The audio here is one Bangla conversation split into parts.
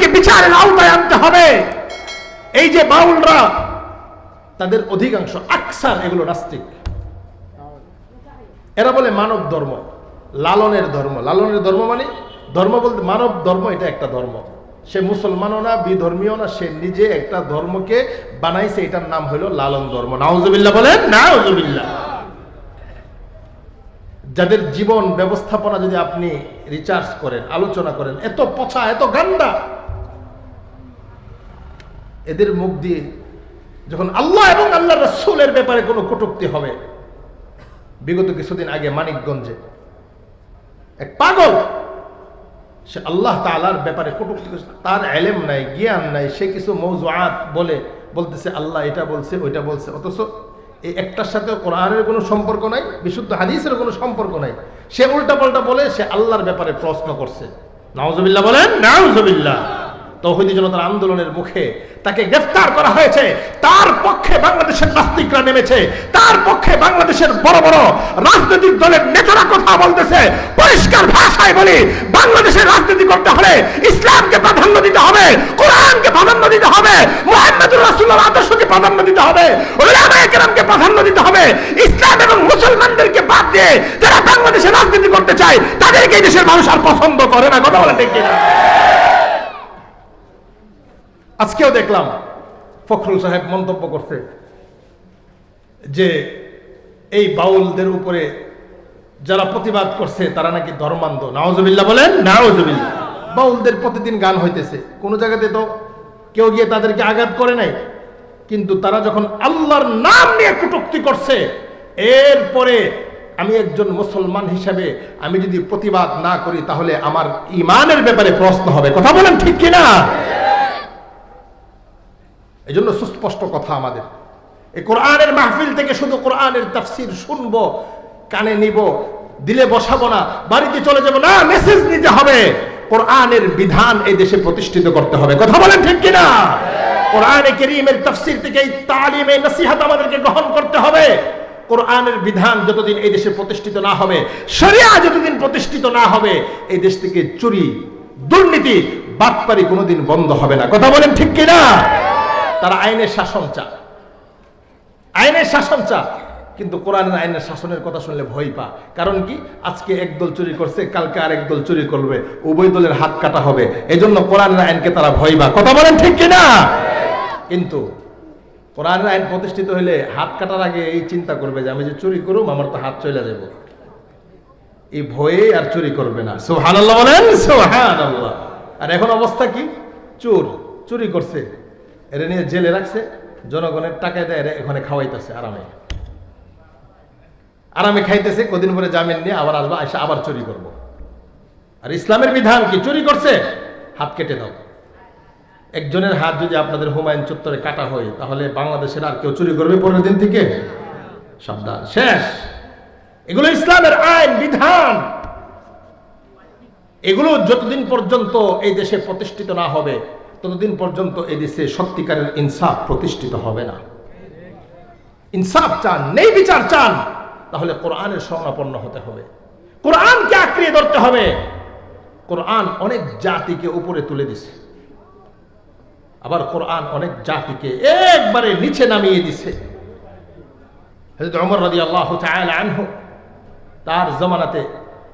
তাদেরকে বিচারের আওতায় আনতে হবে। এই যে বাউলরা, তাদের অধিকাংশ আকসার এগুলো নাস্তিক। এরা বলে মানব ধর্ম, লালনের ধর্ম। লালনের ধর্ম মানে ধর্ম বলতে মানব ধর্ম এটা একটা ধর্ম। সে মুসলমানও না বিধর্মীয় না, সে নিজে একটা ধর্মকে বানাইছে, এটার নাম হলো লালন ধর্ম। নাউজুবিল্লাহ বলেন, নাউজুবিল্লাহ। যাদের জীবন ব্যবস্থাপনা যদি আপনি রিচার্জ করেন, আলোচনা করেন, এত পচা, এত গান্ডা এদের মুখ দিয়ে যখন আল্লাহ এবং আল্লাহ রসুলের ব্যাপারে কোনো কটুক্তি হবে, বিগত কিছুদিন আগে মানিকগঞ্জে এক পাগল, সে আল্লাহ তালার ব্যাপারে কটুক্তি তার এলেম নাই, জ্ঞান নাই, সে কিছু মৌজুয়াত বলে বলতেছে, আল্লাহ এটা বলছে, ওইটা বলছে। অথচ এই একটার সাথে কোরআনের কোনো সম্পর্ক নাই, বিশুদ্ধ হাদিসের কোনো সম্পর্ক নাই। সে উল্টা পাল্টা বলে, সে আল্লাহর ব্যাপারে প্রশ্ন করছে। নাউজবিল্লাহ বলেন, নাউজবিল্লাহ। তৌহিদি জনতার আন্দোলনের মুখে তাকে গ্রেফতার করা হয়েছে। তার পক্ষে বাংলাদেশের নাস্তিকরা নেমেছে। তার পক্ষে বাংলাদেশের বড় বড় রাজনৈতিক দলের নেতারা কথা বলতেছে। পরিষ্কার ভাষায় বলি, বাংলাদেশের রাজনীতি করতে হলে ইসলামকে প্রাধান্য দিতে হবে, কোরআনকে প্রাধান্য দিতে হবে, মোহাম্মদুর রাসূলুল্লাহর আদর্শকে প্রাধান্য দিতে হবে ওলামায়ে কেরামকে প্রাধান্য দিতে হবে। ইসলাম এবং মুসলমানদেরকে বাদ দিয়ে যারা বাংলাদেশে রাজনীতি করতে চায়, তাদেরকে এই দেশের মানুষ আর পছন্দ করে না। কথা বলে ঠিক কিনা? আজকেও দেখলাম ফখরুল সাহেব মন্তব্য করছে যে এই বাউলদের উপরে যারা প্রতিবাদ করছে, তারা নাকি ধর্মান্ধ। নাওজবিল্লা বলেন নাওজবিল্লা বাউলদের প্রতিদিন গান হইতেছে। কোন জায়গাতে তো কেউ গিয়ে তাদেরকে আঘাত করে নাই। কিন্তু তারা যখন আল্লাহর নাম নিয়ে কটুক্তি করছে, এরপরে আমি একজন মুসলমান হিসাবে আমি যদি প্রতিবাদ না করি, তাহলে আমার ইমানের ব্যাপারে প্রশ্ন হবে। কথা বলেন ঠিক কিনা? এই জন্য সুস্পষ্ট কথা আমাদের। এই কোরআনের মাহফিল থেকে শুধু কোরআনের তাফসির শুনব, কানে নিব, দিলে বসাবো না, বাড়িতে চলে যাব, না মেসেজ নিতে হবে। কোরআনের বিধান এই দেশে প্রতিষ্ঠিত করতে হবে। কথা বলেন ঠিক কিনা? কোরআনে কেরিমের তাফসির থেকে এই তালিম নসিহাত আমাদেরকে গ্রহণ করতে হবে। কোরআনের বিধান যতদিন এই দেশে প্রতিষ্ঠিত না হবে, শরিয়া যতদিন প্রতিষ্ঠিত না হবে, এই দেশ থেকে চুরি, দুর্নীতি, বাটপারি কোনোদিন বন্ধ হবে না। কথা বলেন ঠিক কিনা? তারা আইনের শাসন চায়। আইনের শাসন চা কিন্তু কোরআনের আইনের শাসনের কথা শুনলে ভয় পা কারণ কি? আজকে একদল চুরি করছে, কালকে আর একদল চুরি করবে, উভয় দলের হাত কাটা হবে। এই জন্য কোরআনের আইনকে তারা ভয় পা কথা বলেন ঠিক কিনা? কিন্তু কোরআনের আইন প্রতিষ্ঠিত হলে হাত কাটার আগে এই চিন্তা করবে যে, আমি যে চুরি করুম, আমার তো হাত চলে যাব এই ভয়ে আর চুরি করবে না। সোহান বলেন সোহান আর এখন অবস্থা কি? চোর, চুরি করছে। এরা নিয়ে জেলে রাখছে, জনগণের টাকা দেয়, এরা এখানে খাওয়াইতেছে আরামে। আরামে খাইতেছে, কদিন পরে জামিন নিয়ে আবার আসবা, এসে আবার চুরি করব। আর ইসলামের বিধান কি? চুরি করছে? হাত কেটে দাও। একজনের হাত যদি আপনাদের হুমায়ুন চত্বরে কাটা হয়, তাহলে বাংলাদেশের আর কেউ চুরি করবে পরের দিন থেকে? সাবধান। শেষ। এগুলো ইসলামের আইন, বিধান। এগুলো যতদিন পর্যন্ত এই দেশে প্রতিষ্ঠিত না হবে ততদিন পর্যন্ত এই দেশে সত্যিকারের ইনসাফ প্রতিষ্ঠিত হবে না। ইনসাফ চান, নেই বিচার চান, তাহলে কোরআনের শরণাপন্ন হতে হবে। কোরআনকে আঁকড়িয়ে ধরতে হবে। কোরআন অনেক জাতিকে উপরে তুলে দিছে। আবার কোরআন অনেক জাতিকে একবারে নিচে নামিয়ে দিছে। তাআলা আনহু, তার জমানাতে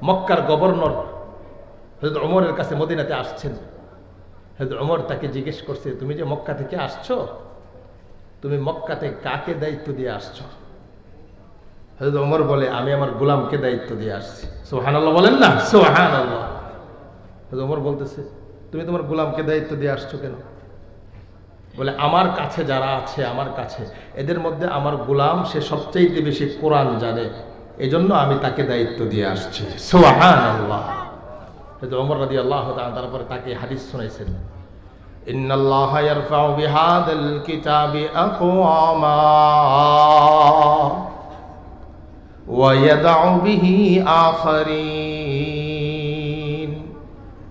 মক্কার গভর্নর হযরত ওমরের কাছে মদিনাতে আসছেন। হযরত ওমর তাকে জিজ্ঞেস করছে, তুমি যে মক্কা থেকে আসছো? তুমি মক্কাতে কাকে দায়িত্ব দিয়ে আসছো? হযরত ওমর বলে, আমি আমার গোলামকে দায়িত্ব দিয়ে আসছি। সুবহানাল্লাহ বলেন না? সুবহানাল্লাহ। হযরত ওমর বলতেছে, তুমি তোমার গোলামকে দায়িত্ব দিয়ে আসছো কেন? বলে, আমার কাছে যারা আছে, আমার কাছে। এদের মধ্যে আমার গোলাম, সে সবচেয়ে বেশি কোরআন জানে। এজন্য আমি তাকে দায়িত্ব দিয়ে আসছি। সোহান আল্লাহ ওমর রাদি আল্লাহ তারপরে তাকে হাদিস শুনাইছেন إن الله يرفع بهذا الكتاب أقواما ويدع به آخرين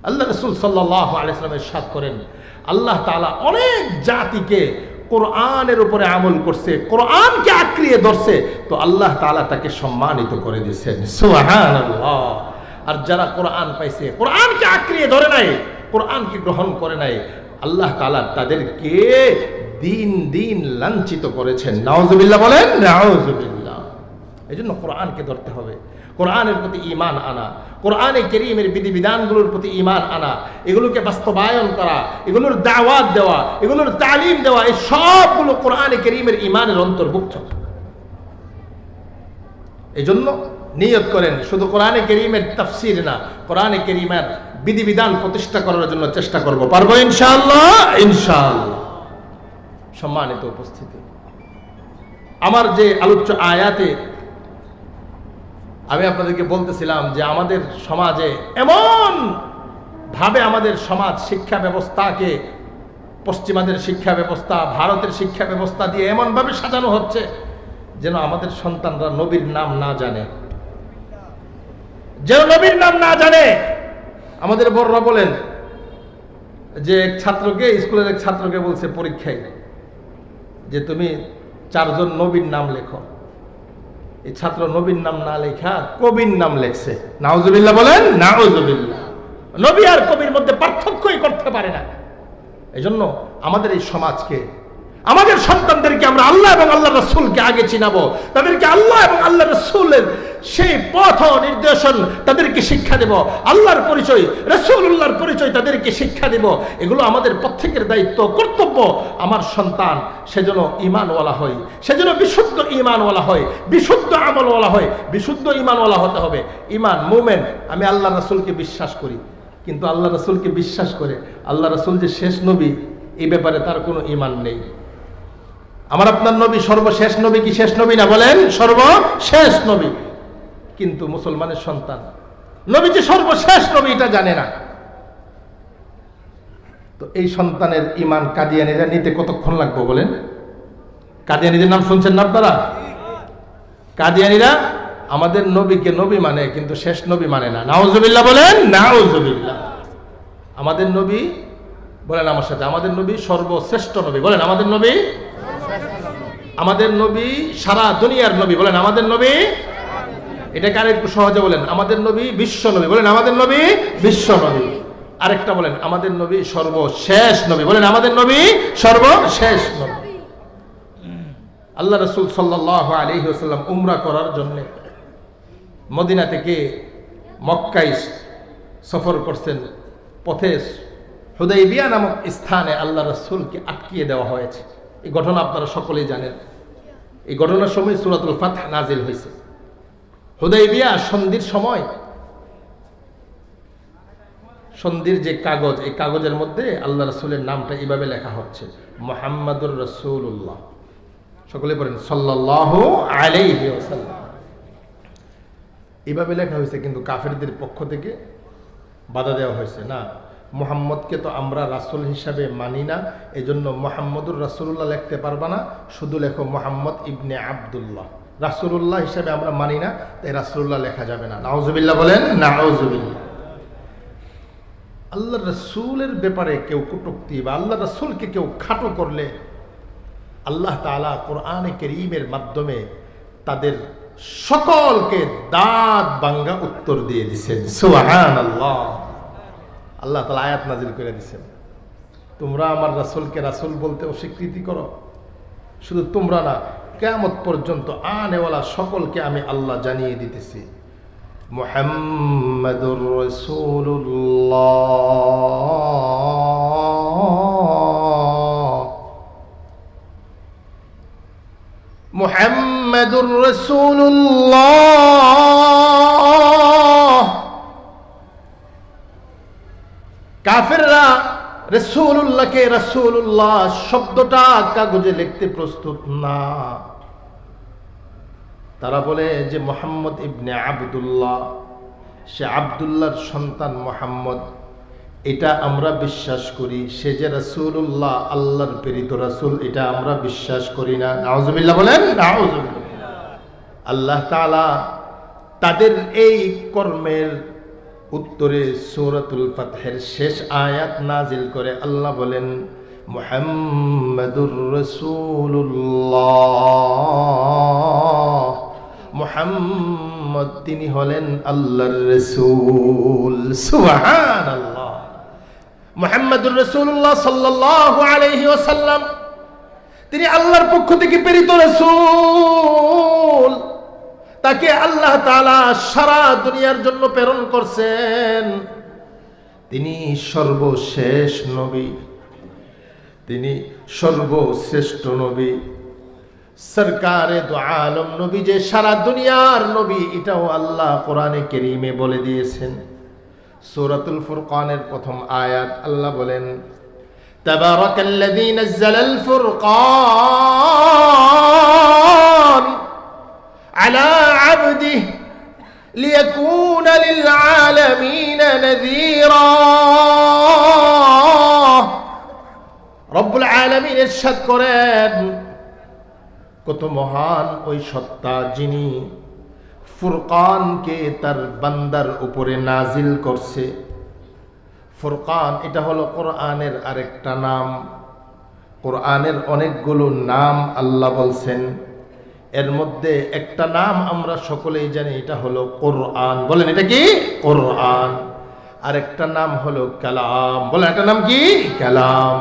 আল্লাহ রসুল সাল্লাহ আলাইসলাম সাদ করেন আল্লাহ তাআলা অনেক জাতিকে কোরআনের উপরে আমল করছে কোরআনকে আঁকড়িয়ে ধরছে তো আল্লাহ তাআলা তাকে সম্মানিত করে দিয়েছেন সুবহানাল্লাহ আর যারা কোরআন পাইছে, কোরআনকে আঁকড়িয়ে ধরে নাই, কোরআনকে গ্রহণ করে নাই, আল্লাহ তালা তাদেরকে দিন দিন লাঞ্ছিত করেছেন। নাওজবিল্লা বলেন নাওজবিল্লা এই জন্য কোরআনকে ধরতে হবে। কোরআনের প্রতি ইমান আনা, কোরআনে কেরিমের বিধিবিধানগুলোর প্রতি ইমান আনা, এগুলোকে বাস্তবায়ন করা, এগুলোর দাওয়াত দেওয়া, এগুলোর তালিম দেওয়া, এই সবগুলো কোরআনে কেরিমের ইমানের অন্তর্ভুক্ত। এই জন্য নিয়ত করেন, শুধু কোরআনে কেরিমের তাফসির না, কোরআনে কেরিমের বিধিবিধান প্রতিষ্ঠা করার জন্য চেষ্টা করব। পারব ইনশাআল্লাহ? ইনশাআল্লাহ। সম্মানিত উপস্থিতি, আমার যে আলোচ্য আয়াতে আমি আপনাদেরকে বলতেছিলাম যে আমাদের সমাজে এমন ভাবে আমাদের সমাজ শিক্ষা ব্যবস্থাকে, পশ্চিমাদের শিক্ষা ব্যবস্থা, ভারতের শিক্ষা ব্যবস্থা দিয়ে এমনভাবে সাজানো হচ্ছে। যেন আমাদের সন্তানরা নবীর নাম না জানে। যেন নবীর নাম না জানে। আমাদের বড়রা বলেন যে এক ছাত্রকে, স্কুলের এক ছাত্রকে বলছে, পরীক্ষায় যে তুমি চারজন নবীর নাম লেখো। এই ছাত্র নবীর নাম না লেখা, কবির নাম লেখছে। নাউজুবিল্লাহ বলেন, নাউজুবিল্লাহ। নবী আর কবির মধ্যে পার্থক্যই করতে পারে না। এই জন্য আমাদের এই সমাজকে আমাদের সন্তানদেরকে আমরা আল্লাহ এবং আল্লাহ রসুলকে আগে চিনাবো। তাদেরকে আল্লাহ এবং আল্লাহ রসুলের সেই পথ নির্দেশন তাদেরকে শিক্ষা দেব। আল্লাহর পরিচয় রসুল্লাহর পরিচয় তাদেরকে শিক্ষা দেব। এগুলো আমাদের প্রত্যেকের দায়িত্ব, কর্তব্য। আমার সন্তান সেজন্য ইমানওয়ালা হয় সেজন্য বিশুদ্ধ ইমানওয়ালা হয়, বিশুদ্ধ আমলওয়ালা হয়, বিশুদ্ধ ইমানওয়ালা হতে হবে। ইমান মুমেন, আমি আল্লাহ রসুলকে বিশ্বাস করি। কিন্তু আল্লাহ রসুলকে বিশ্বাস করে, আল্লাহ রসুল যে শেষ নবী, এই ব্যাপারে তার কোনো ইমান নেই। আমার আপনার নবী সর্বশেষ নবী কি শেষ নবী না বলেন? সর্বশেষ নবী। কিন্তু মুসলমানের সন্তান। নবী যে সর্বশেষ নবী এটা জানে না। তো এই সন্তানের ইমান কাদিয়ানিরা নিতে কতক্ষণ লাগবে বলেন? কাদিয়ানিদের নাম শুনছেন না আপনারা? কাদিয়ানিরা আমাদের নবীকে নবী মানে কিন্তু শেষ নবী মানে না। নাওজবিল্লা বলেন? নাওজবিল্লা আমাদের নবী, বলেন আমার সাথে, আমাদের নবী সর্বশ্রেষ্ঠ নবী। বলেন, আমাদের নবী আমাদের নবী সারা দুনিয়ার নবী বলেন, আমাদের নবী এটাকে আর একটু সহজে বলেন, আমাদের নবী বিশ্ব নবী। বলেন, আমাদের নবী বিশ্ব নবী। আরেকটা বলেন, আমাদের নবী সর্বশেষ নবী। বলেন, আমাদের নবী সর্বশেষ নবী। আল্লাহ রসুল সাল্লাহ আলী ওসাল্লাম উমরা করার জন্যে মদিনা থেকে মক্কাই সফর করছেন। পথে হুদাইবিয়া নামক স্থানে আল্লাহ রসুলকে আটকিয়ে দেওয়া হয়েছে। এই ঘটনা আপনারা সকলেই জানেন। এই ঘটনার সময় সুরাতুল ফাতহ নাজিল হয়েছে। হুদাইবিয়া, সন্ধির সময় সন্ধির যে কাগজ, এই কাগজের মধ্যে আল্লাহ রসুলের নামটা এইভাবে লেখা হচ্ছে, মোহাম্মদুর রসুল্লাহ সকলে বলেন সাল্লাহ আলাইহি এইভাবে লেখা হয়েছে, কিন্তু কাফেরদের পক্ষ থেকে বাধা দেওয়া হয়েছে। না মোহাম্মদকে তো আমরা রাসুল হিসাবে মানি না, এজন্য মোহাম্মদুর রাসুল্লাহ লিখতে পারবা না, শুধু লেখো মোহাম্মদ ইবনে আবদুল্লাহ। রাসুল্লাহ হিসাবে আমরা মানি না, তাই রাসুল্লাহ লেখা যাবে না। নাওজবিল্লাহ বলেন নাওজবিল্লাহ আল্লাহ রসুলের ব্যাপারে কেউ কটুক্তি বা আল্লাহ রসুলকে কেউ খাটো করলে আল্লাহ তালা কোরআনে করিমের মাধ্যমে তাদের সকলকে দাঁত বাঙ্গা উত্তর দিয়ে দিচ্ছেন সুহান আল্লাহ আল্লাহ তালা আয়াত নাজিল করে দিচ্ছেন তোমরা আমার রাসুলকে রাসুল বলতে অস্বীকৃতি করো। শুধু তোমরা না কেমত পর্যন্ত আনেওয়ালা সকলকে আমি আল্লাহ জানিয়ে দিতেছি। মোহাম্মদুর রসুল্লাহ মুহাম্মাদুর রাসূলুল্লাহ। কাফেররা রসুল্লাহকে রসুল্লাহ শব্দটা কাগজে লিখতে প্রস্তুত না। তারা বলে যে মোহাম্মদ ইবনে আবদুল্লাহ, সে আবদুল্লাহর সন্তান মোহাম্মদ। এটা আমরা বিশ্বাস করি, সে যে রাসূলুল্লাহ, আল্লাহর প্রেরিত রাসূল, এটা আমরা বিশ্বাস করি না। নাউজুবিল্লাহ বলেন, নাউজুবিল্লাহ। আল্লাহ তাআলা তাদের এই কর্মের উত্তরে সূরাতুল ফাতহের শেষ আয়াত নাজিল করে আল্লাহ বলেন, মুহাম্মাদুর রাসূলুল্লাহ। মুহাম্মদ তিনি হলেন আল্লাহর রসুল। সুবহানাল্লাহ। মোহাম্মদুর রসুল্লাহ সাল্লাহ আলহি ওসাল্লাম তিনি আল্লাহর পক্ষ থেকে প্রেরিত রসুল। তাকে আল্লাহ তাআলা সারা দুনিয়ার জন্য প্রেরণ করছেন তিনি সর্বশেষ নবী তিনি সর্বশ্রেষ্ঠ নবী সরকারে দু আলম নবী যে সারা দুনিয়ার নবী এটাও আল্লাহ কোরআনে কেরিমে বলে দিয়েছেন সূরাতুল ফুরকানের প্রথম আয়াত আল্লাহ বলেন تبارك الذي نزل الفرقان على عبده ليكون للعالمين نذيرا رب العالمين ارشاد করেন কত মহান ওই সত্তা যিনি ফুরকানকে তার বান্দার উপরে নাজিল করছে ফুরকান এটা হলো কোরআনের আরেকটা নাম কোরআনের অনেকগুলো নাম আল্লাহ বলছেন এর মধ্যে একটা নাম আমরা সকলেই জানি, এটা হলো কোরআন। বলেন এটা কি? কোরআন। আরেকটা নাম হলো কালাম। বলেন একটা নাম কি? কালাম।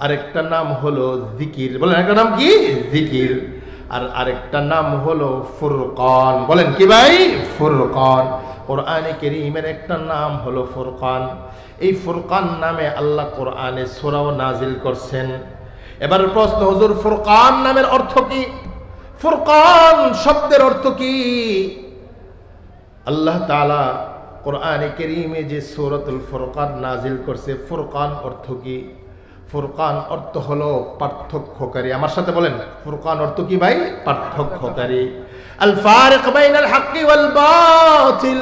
আরেকটা নাম হলো জিকির। বলেন একটা নাম কি? জিকির। আর আরেকটা নাম হলো ফুরকান। বলেন কি ভাই? ফুরকান। কোরআনে কেরিমের একটা নাম হলো ফুরকান। এই ফুরকান নামে আল্লাহ কোরআনে সোরাও নাজিল করছেন। এবার প্রশ্ন, হজুর, ফুরকান নামের অর্থ কি? ফুরকান শব্দের অর্থ কি? আল্লাহ তাআলা কোরআনে কেরিমে যে সূরাতুল ফুরকান নাজিল করছে, ফুরকান অর্থ কি? ফুরকান অর্থ হলো পার্থক্যকারী। আমার সাথে বলেন, ফুরকান অর্থ কি ভাই? পার্থক্যকারী। আল ফারিক বাইনাল হাক্কি ওয়াল বাতিল।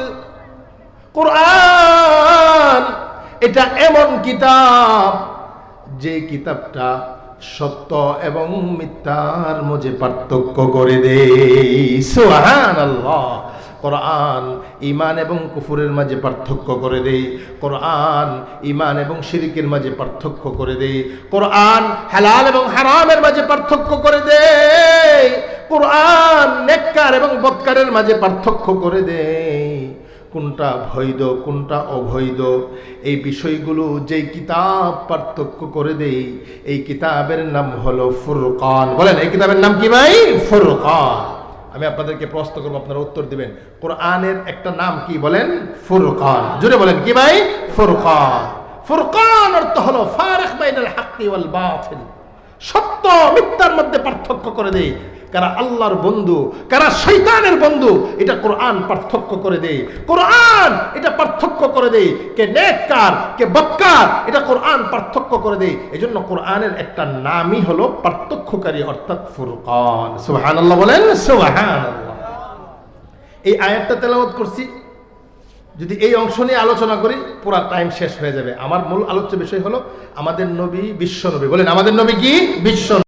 কোরআন, এটা এমন কিতাব যে কিতাবটা সত্য এবং মিথ্যার মধ্যে পার্থক্য করে দেয় সুবহানাল্লাহ। কোরআন ইমান এবং কুফুরের মাঝে পার্থক্য করে দেয় কোরআন ইমান এবং শিরিকের মাঝে পার্থক্য করে দেয় কোরআন হালাল এবং হারামের মাঝে পার্থক্য করে দেয় কোরআন নেককার এবং বৎকারের মাঝে পার্থক্য করে দেয় কোনটা বৈধ কোনটা অবৈধ? এই বিষয়গুলো যে কিতাব পার্থক্য করে দেই, এই কিতাবের নাম হলো ফুরকান। বলেন, এই কিতাবের নাম কি ভাই? ফুরকান। আমি আপনাদেরকে প্রশ্ন করব, আপনারা উত্তর দিবেন। কোরআনের একটা নাম কি বলেন? ফুরকান। জুড়ে বলেন, কি ভাই? ফুরকান। ফুরকান অর্থ হলো ফারেক বাইনাল হাক্কি ওয়াল বাতিল। সত্য মিথ্যার মধ্যে পার্থক্য করে দেয় কারা আল্লাহর বন্ধু, কারা শৈতানের বন্ধু, এটা কোরআন পার্থক্য করে দেয়। কোরআন এটা পার্থক্য করে দেয়। কে নেককার, কে বক্কার এটা কোরআন পার্থক্য করে দেয়। এজন্য কোরআনের একটা নামই হলো পার্থক্যকারী, অর্থাৎ ফুরকান। সুবহানাল্লাহ বলেন, সুবহানাল্লাহ। এই আয়াতটা তেলাওয়াত করছি। যদি এই অংশ নিয়ে আলোচনা করি, পুরো টাইম শেষ হয়ে যাবে। আমার মূল আলোচ্য বিষয় হলো আমাদের নবী, বিশ্ব নবী। বলেন, আমাদের নবী কি? বিশ্ব